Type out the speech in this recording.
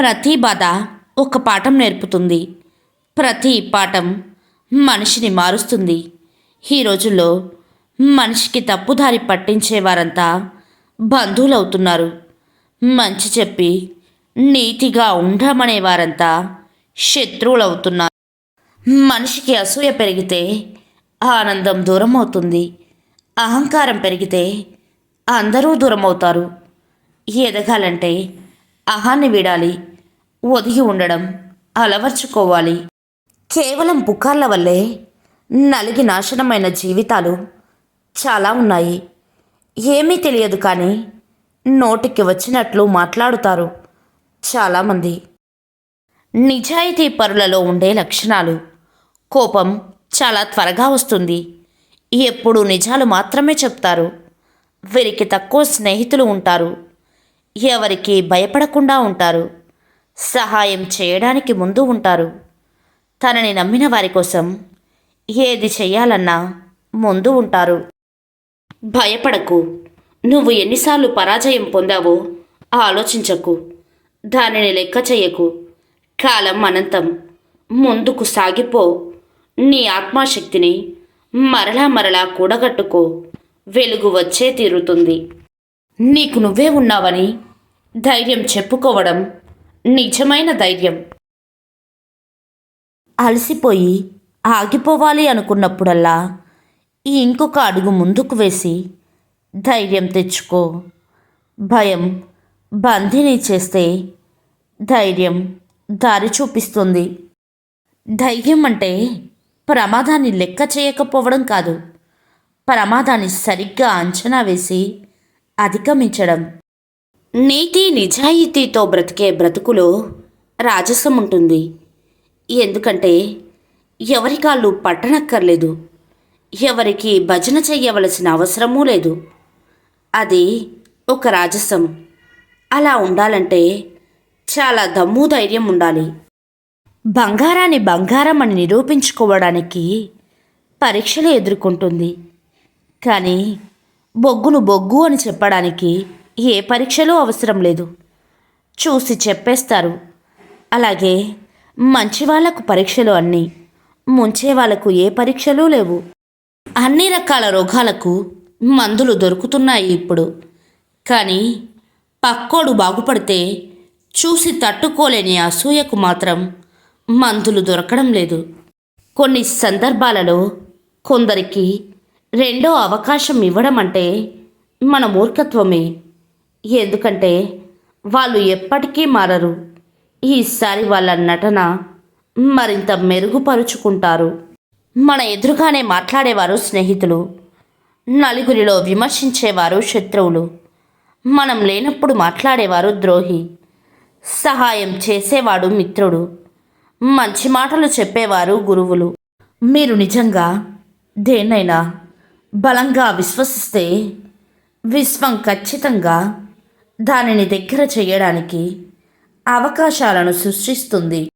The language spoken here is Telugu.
ప్రతి బాధ ఒక పాఠం నేర్పుతుంది. ప్రతి పాఠం మనిషిని మారుస్తుంది. ఈ రోజుల్లో మనిషికి తప్పుదారి పట్టించే వారంతా బంధువులవుతున్నారు. మంచి చెప్పి నీతిగా ఉండమనే వారంతా శత్రువులవుతున్నారు. మనిషికి అసూయ పెరిగితే ఆనందం దూరం అవుతుంది అహంకారం పెరిగితే అందరూ దూరం అవుతారు ఎదగాలంటే అహాన్ని వీడాలి. ఒదిగి ఉండడం అలవర్చుకోవాలి. కేవలం పుకార్ల వల్లే నలిగి నాశనమైన జీవితాలు చాలా ఉన్నాయి. ఏమీ తెలియదు కానీ నోటికి వచ్చినట్లు మాట్లాడుతారు చాలామంది. నిజాయితీ పరులలో ఉండే లక్షణాలు. కోపం చాలా త్వరగా వస్తుంది. ఎప్పుడు నిజాలు మాత్రమే చెప్తారు. వీరికి తక్కువ స్నేహితులు ఉంటారు. ఎవరికి భయపడకుండా ఉంటారు. సహాయం చేయడానికి ముందు ఉంటారు. తనని నమ్మిన వారి కోసం ఏది చేయాలన్నా ముందు ఉంటారు. భయపడకు. నువ్వు ఎన్నిసార్లు పరాజయం పొందావో ఆలోచించకు. దానిని లెక్క చేయకు. కాలం అనంతం ముందుకు సాగిపో. నీ ఆత్మాశక్తిని మరలా మరలా కూడగట్టుకో. వెలుగు వచ్చే తీరుతుంది. నీకు నువ్వే ఉన్నావని ధైర్యం చెప్పుకోవడం నిజమైన ధైర్యం. అలసిపోయి ఆగిపోవాలి అనుకున్నప్పుడల్లా ఈ ఇంకొక అడుగు ముందుకు వేసి ధైర్యం తెచ్చుకో. భయం బంధిని చేస్తే ధైర్యం దారి చూపిస్తుంది. ధైర్యం అంటే ప్రమాదాన్ని లెక్క చేయకపోవడం కాదు ప్రమాదాన్ని సరిగ్గా అంచనా వేసి అధిగమించడం. నీతి నిజాయితీతో బ్రతికే బ్రతుకులో రాజసం ఉంటుంది. ఎందుకంటే ఎవరి కాళ్ళు పట్టనక్కర్లేదు. ఎవరికి భజన చెయ్యవలసిన అవసరమూ లేదు. అది ఒక రాజసం. అలా ఉండాలంటే చాలా దమ్ము ధైర్యం ఉండాలి. బంగారాన్ని బంగారం అని నిరూపించుకోవడానికి పరీక్షలు ఎదుర్కొంటుంది. కానీ బొగ్గును బొగ్గు అని చెప్పడానికి ఏ పరీక్షలు అవసరం లేదు. చూసి చెప్పేస్తారు. అలాగే మంచి వాళ్ళకు పరీక్షలు అన్నీ ముంచే వాళ్ళకు ఏ పరీక్షలు లేవు. అన్ని రకాల రోగాలకు మందులు దొరుకుతున్నాయి ఇప్పుడు. కానీ పక్కోడు బాగుపడితే చూసి తట్టుకోలేని అసూయకు మాత్రం మందులు దొరకడం లేదు. కొన్ని సందర్భాలలో కొందరికి రెండో అవకాశం ఇవ్వడం అంటే మన మూర్ఖత్వమే. ఎందుకంటే వాళ్ళు ఎప్పటికీ మారరు. ఈసారి వాళ్ళ నటన మరింత మెరుగుపరుచుకుంటారు. మన ఎదురుగానే మాట్లాడేవారు స్నేహితులు. నలుగురిలో విమర్శించేవారు శత్రువులు. మనం లేనప్పుడు మాట్లాడేవారు ద్రోహి. సహాయం చేసేవాడు మిత్రుడు. మంచి మాటలు చెప్పేవారు గురువులు. మీరు నిజంగా దేన్నైనా బలంగా విశ్వసిస్తే విశ్వం ఖచ్చితంగా దానిని దగ్గర చేయడానికి అవకాశాలను సృష్టిస్తుంది.